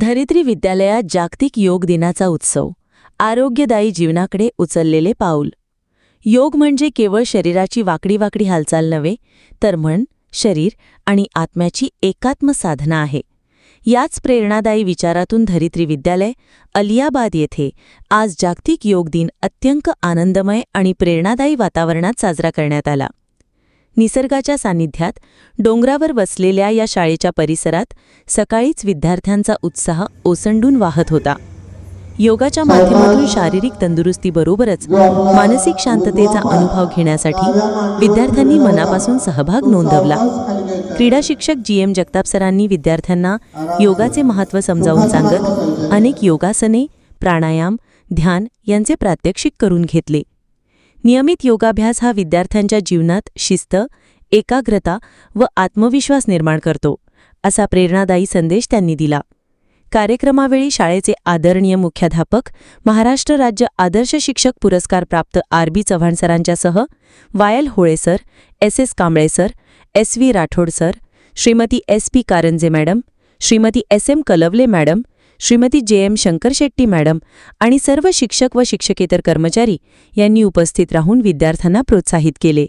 धरित्री विद्यालयात जागतिक योग दिनाचा उत्सव आरोग्यदायी जीवनाकडे उचललेले पाऊल. योग म्हणजे केवळ शरीराची वाकडी वाकडी हालचाल नव्हे तर मन शरीर आणि आत्म्याची एकात्म साधना आहे. याच प्रेरणादायी विचारातून धरित्री विद्यालय अलियाबाद येथे आज जागतिक योग दिन अत्यंत आनंदमय आणि प्रेरणादायी वातावरणात साजरा करण्यात आला. निसर्गाच्या सान्निध्यात डोंगरावर वसलेल्या या शाळेच्या परिसरात सकाळीच विद्यार्थ्यांचा उत्साह ओसंडून वाहत होता. योगाच्या माध्यमातून शारीरिक तंदुरुस्तीबरोबरच मानसिक शांततेचा अनुभव घेण्यासाठी विद्यार्थ्यांनी मनापासून सहभाग नोंदवला. क्रीडा शिक्षक जी एम जगताप सरांनी विद्यार्थ्यांना योगाचे महत्त्व समजावून सांगत अनेक योगासने प्राणायाम ध्यान यांचे प्रात्यक्षिक करून घेतले. नियमित योगाभ्यास हा विद्यार्थ्यांच्या जीवनात शिस्त एकाग्रता व आत्मविश्वास निर्माण करतो असा प्रेरणादायी संदेश त्यांनी दिला. कार्यक्रमावेळी शाळेचे आदरणीय मुख्याध्यापक महाराष्ट्र राज्य आदर्श शिक्षक पुरस्कार प्राप्त आर बी चव्हाण सरांच्यासह vial Hole sir S S Kamble sir S V Rathod sir Shrimati S P Karanje madam Shrimati S M Kalwale madam Shrimati J M Shankar Shetty madam आणि सर्व शिक्षक व शिक्षकेतर कर्मचारी यांनी उपस्थित राहून विद्यार्थ्यांना प्रोत्साहित केले.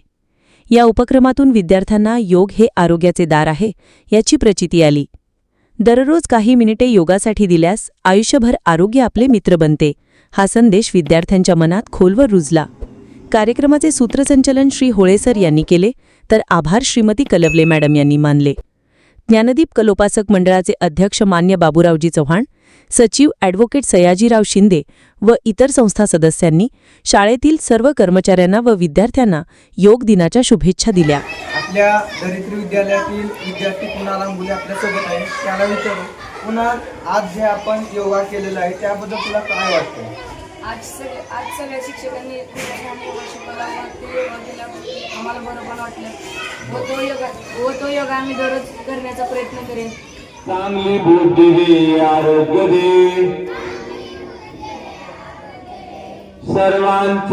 या उपक्रमातून विद्यार्थ्यांना योग हे आरोग्याचे दार आहे याची प्रचिती आली. दररोज काही मिनिटे योगासाठी दिल्यास आयुष्यभर आरोग्य आपले मित्र बनते हा संदेश विद्यार्थ्यांच्या मनात खोलवर रुजला. कार्यक्रमाचे सूत्रसंचलन श्री होळेसर यांनी केले तर आभार श्रीमती कलवले मॅडम यांनी मानले. ज्ञानदीप कलोपासक मंडळाचे अध्यक्ष मान्य बाबूरावजी चव्हाण सचिव ॲडव्होकेट सयाजीराव शिंदे व इतर संस्था सदस्यांनी शाळेतील सर्व कर्मचाऱ्यांना व विद्यार्थ्यांना योग दिनाच्या शुभेच्छा दिल्या. आपल्या दरिद्री विद्यालयातील विद्यार्थी कुणाला मुली आपल्यासोबत आहे त्याला विचारू. पुन्हा आज जे आपण योगा केलेला आहे त्याबद्दल तुला काय वाटतं? आज सगळे आज सगळ्या शिक्षकांनी खूप छान योगा शिकवला मग ते योगा केल्यावर आम्हाला बरं पण वाटलं. व तो योगा व तो योगा आम्ही दररोज करण्याचा प्रयत्न करेन. चांगली बुद्धी दे आरोग्य दे. सर्वांच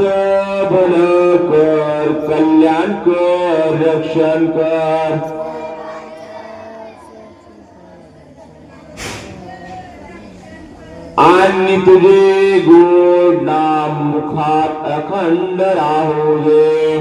भलं कर कल्याण कर रक्षण कर. आणि तुझे गोड नाम मुखात अखंड राहू दे.